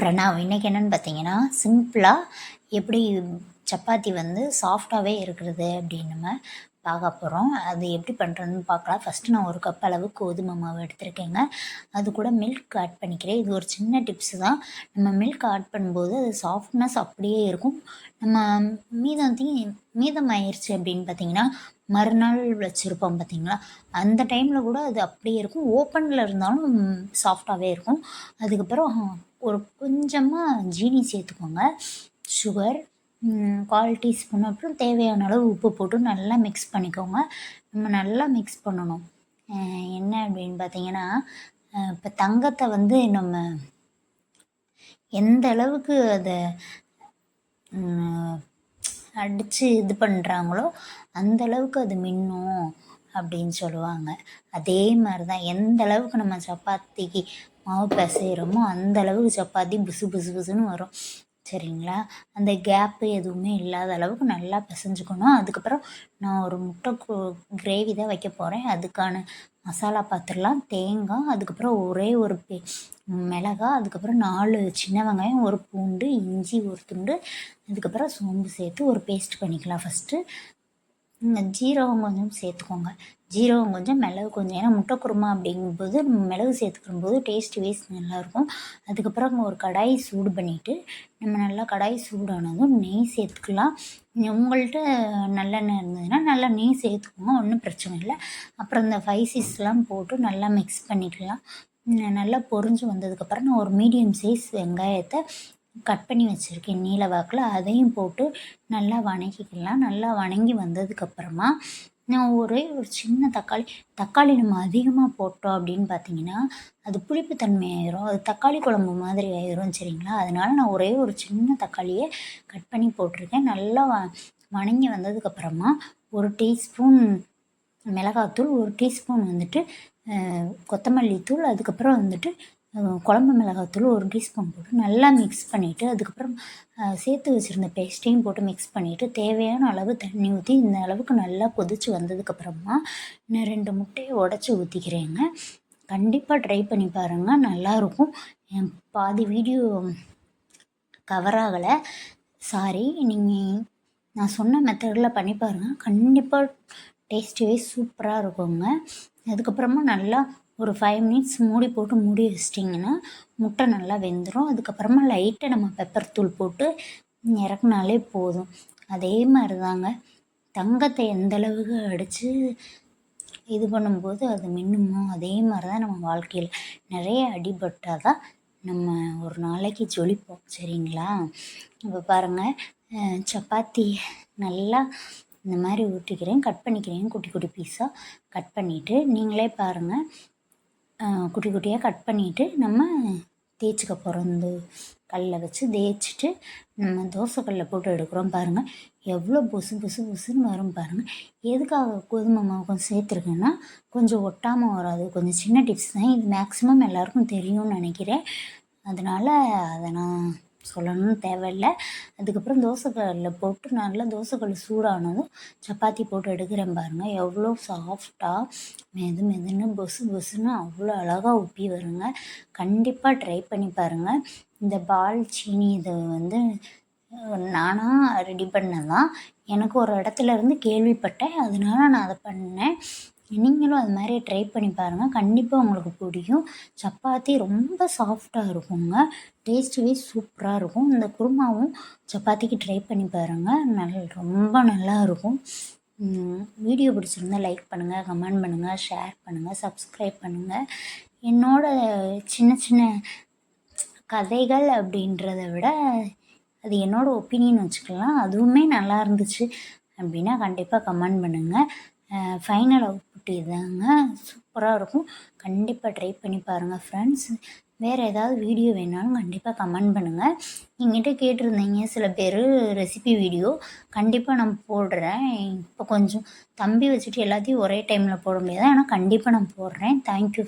பிரணவ் இன்றைக்கி என்னென்னு பார்த்தீங்கன்னா சிம்பிளாக எப்படி சப்பாத்தி வந்து சாஃப்டாகவே இருக்கிறது அப்படின்னு நம்ம பார்க்க போகிறோம் அது எப்படி பண்ணுறதுன்னு பார்க்கலாம். ஃபஸ்ட்டு நான் ஒரு கப் அளவு கோதுமை மாவு எடுத்திருக்கேங்க. அது கூட மில்க் ஆட் பண்ணிக்கிறேன். இது ஒரு சின்ன டிப்ஸு தான். நம்ம மில்க் ஆட் பண்ணும்போது அது சாஃப்ட்னஸ் அப்படியே இருக்கும். நம்ம மீதத்தையும் மீதம் ஆயிடுச்சு அப்படின்னு பார்த்தீங்கன்னா மறுநாள் வச்சுருப்போம் பார்த்தீங்களா அந்த டைமில் கூட அது அப்படியே இருக்கும். ஓப்பனில் இருந்தாலும் சாஃப்டாகவே இருக்கும். அதுக்கப்புறம் ஒரு கொஞ்சமாக ஜீனி சேர்த்துக்கோங்க. சுகர் கால் டீஸ்பூன் அப்புறம் தேவையான அளவு உப்பு போட்டு நல்லா மிக்ஸ் பண்ணிக்கோங்க. நம்ம நல்லா மிக்ஸ் பண்ணணும். என்ன அப்படின்னு பார்த்தீங்கன்னா இப்போ தங்கத்தை வந்து நம்ம எந்த அளவுக்கு அதை அடித்து இது பண்ணுறாங்களோ அந்த அளவுக்கு அது மின்னும் அப்படின்னு சொல்லுவாங்க. அதே மாதிரி தான் எந்த அளவுக்கு நம்ம சப்பாத்திக்கு மாவு பிசைகிறோமோ அந்த அளவுக்கு சப்பாத்தி புசு புசு புசுன்னு வரும். சரிங்களா? அந்த கேப்பு எதுவுமே இல்லாத அளவுக்கு நல்லா பிசைஞ்சுக்கணும். அதுக்கப்புறம் நான் ஒரு முட்டை கிரேவி தான் வைக்க போகிறேன் அதுக்கான மசாலா பாத்திரலாம் தேங்காய் அதுக்கப்புறம் ஒரே ஒரு பெ மிளகா அதுக்கப்புறம் நாலு சின்ன வெங்காயம் ஒரு பூண்டு இஞ்சி ஒரு துண்டு அதுக்கப்புறம் சோம்பு சேர்த்து ஒரு பேஸ்ட் பண்ணிக்கலாம் ஃபஸ்ட்டு ஜீரகம் கொஞ்சம் சேர்த்துக்கோங்க. ஜீரகம் கொஞ்சம் மிளகு கொஞ்சம் ஏன்னா முட்டை குருமா அப்படிங்கும்போது மிளகு சேர்த்துக்கும்போது டேஸ்ட் வேஸ்ட் நல்லாயிருக்கும். அதுக்கப்புறம் ஒரு கடாய் சூடு பண்ணிவிட்டு நம்ம நல்லா கடாய் சூடானதும் நெய் சேர்த்துக்கலாம். உங்கள்கிட்ட நல்லெண்ணெய் இருந்ததுன்னா நல்லா நெய் சேர்த்துக்கோங்க ஒன்றும் பிரச்சனை இல்லை. அப்புறம் இந்த ஃபைசிஸ்லாம் போட்டு நல்லா மிக்ஸ் பண்ணிக்கலாம். நல்லா பொறிஞ்சு வந்ததுக்கப்புறம் நான் ஒரு மீடியம் சைஸ் வெங்காயத்தை கட் பண்ணி வச்சுருக்கேன் நீல வாக்கில். அதையும் போட்டு நல்லா வணக்கிக்கலாம். நல்லா வணங்கி வந்ததுக்கப்புறமா நான் ஒரே ஒரு சின்ன தக்காளி தக்காளி நம்ம அதிகமாக போட்டோம் அப்படின்னு பார்த்தீங்கன்னா அது புளிப்புத்தன்மை ஆயிரும். அது தக்காளி குழம்பு மாதிரி ஆயிரும் சரிங்களா? அதனால் நான் ஒரே ஒரு சின்ன தக்காளியை கட் பண்ணி போட்டிருக்கேன். நல்லா வ வணங்கி வந்ததுக்கப்புறமா ஒரு டீஸ்பூன் மிளகாத்தூள் ஒரு டீஸ்பூன் வந்துட்டு கொத்தமல்லி தூள் அதுக்கப்புறம் வந்துட்டு குழம்பு மிளகாத்தூள் ஒரு டீஸ்பூன் போட்டு நல்லா மிக்ஸ் பண்ணிவிட்டு அதுக்கப்புறம் சேர்த்து வச்சுருந்த பேஸ்ட்டையும் போட்டு மிக்ஸ் பண்ணிவிட்டு தேவையான அளவு தண்ணி ஊற்றி இந்த அளவுக்கு நல்லா கொதிச்சு வந்ததுக்கப்புறமா நான் ரெண்டு முட்டையை உடச்சி ஊற்றிக்கிறேங்க கண்டிப்பாக ட்ரை பண்ணி பாருங்கள் நல்லாயிருக்கும் என் பாதி வீடியோ கவர் ஆகலை. சாரி நீங்கள் நான் சொன்ன மெத்தடில் பண்ணி பாருங்கள் கண்டிப்பாக டேஸ்ட்டுவே சூப்பராக இருக்குங்க. அதுக்கப்புறமா நல்லா ஒரு ஃபைவ் மினிட்ஸ் மூடி போட்டு மூடி வச்சிட்டிங்கன்னா முட்டை நல்லா வெந்துடும் அதுக்கப்புறமா லைட்டாக நம்ம பெப்பர் தூள் போட்டு இறக்குனாலே போதும். அதே மாதிரி தாங்க தங்கத்தை எந்த அளவுக்கு அடித்து இது பண்ணும்போது அது மின்னுமோ அதே மாதிரி தான் நம்ம வாழ்க்கையில் நிறைய அடிபட்டால் தான் நம்ம ஒரு நாளைக்கு ஜொலிப்போம். சரிங்களா? இப்போ பாருங்கள் சப்பாத்தி நல்லா இந்த மாதிரி ஊற்றிக்கிறேன் கட் பண்ணிக்கிறேன். குட்டி குட்டி பீஸாக கட் பண்ணிவிட்டு நீங்களே பாருங்கள் குட்டி குட்டியாக கட் பண்ணிவிட்டு நம்ம தேய்ச்சிக்க போகிறோம் இந்த கல்லில் வச்சு தேய்ச்சிட்டு நம்ம தோசைக்கல்லில் போட்டு எடுக்கிறோம் பாருங்கள் எவ்வளோ புசு புசு புசுன்னு வரும் பாருங்கள் எதுக்காக கோதுமை மாவு கொஞ்சம் சேர்த்துருக்கேன்னா கொஞ்சம் ஒட்டாமல் வராது. கொஞ்சம் சின்ன டிப்ஸ் தான். இது மேக்ஸிமம் எல்லாருக்கும் தெரியும்னு நினைக்கிறேன். அதனால் அதை நான் சொல்லணும்னு தேவையில்லை. அதுக்கப்புறம் தோசைக்கல்லில் போட்டு நல்லா தோசைக்கல் சூடானதும் சப்பாத்தி போட்டு எடுக்கிறேன் பாருங்கள் எவ்வளோ சாஃப்டாக மெது மெதுன்னு பொசு பொசுன்னு அவ்வளோ அழகாக உப்பி வருங்க. கண்டிப்பாக ட்ரை பண்ணி பாருங்கள் இந்த பால் சீனி இதை வந்து நானாக ரெடி பண்ணதான் எனக்கு ஒரு இடத்துல இருந்து கேள்விப்பட்டேன். அதனால நான் அதை பண்ணேன். நீங்களும் அது மாதிரி ட்ரை பண்ணி பாருங்கள் கண்டிப்பாக உங்களுக்கு பிடிக்கும். சப்பாத்தி ரொம்ப சாஃப்டாக இருக்குங்க. டேஸ்ட்டுவே சூப்பராக இருக்கும். இந்த குருமாவும் சப்பாத்திக்கு ட்ரை பண்ணி பாருங்கள் நல் ரொம்ப நல்லா இருக்கும். வீடியோ பிடிச்சிருந்தா லைக் பண்ணுங்கள் கமெண்ட் பண்ணுங்கள் ஷேர் பண்ணுங்கள் சப்ஸ்கிரைப் பண்ணுங்கள் என்னோட சின்ன சின்ன கதைகள் அப்படின்றத விட அது என்னோடய ஒப்பீனியன் வச்சுக்கலாம். அதுவுமே நல்லா இருந்துச்சு. அப்படின்னா கண்டிப்பாக கமெண்ட் பண்ணுங்கள் ஃபைனல் அவுட்புட் இதாங்க சூப்பராக இருக்கும். கண்டிப்பாக ட்ரை பண்ணி பாருங்கள் ஃப்ரெண்ட்ஸ் வேறு ஏதாவது வீடியோ வேணாலும் கண்டிப்பாக கமெண்ட் பண்ணுங்கள் எங்கிட்ட கேட்டிருந்தீங்க சில பேர் ரெசிபி வீடியோ கண்டிப்பாக நான் போடுறேன். இப்போ கொஞ்சம் தம்பி வச்சுட்டு எல்லாத்தையும் ஒரே டைமில் போட முடியாது. ஆனால் கண்டிப்பாக நான் போடுறேன். தேங்க்யூ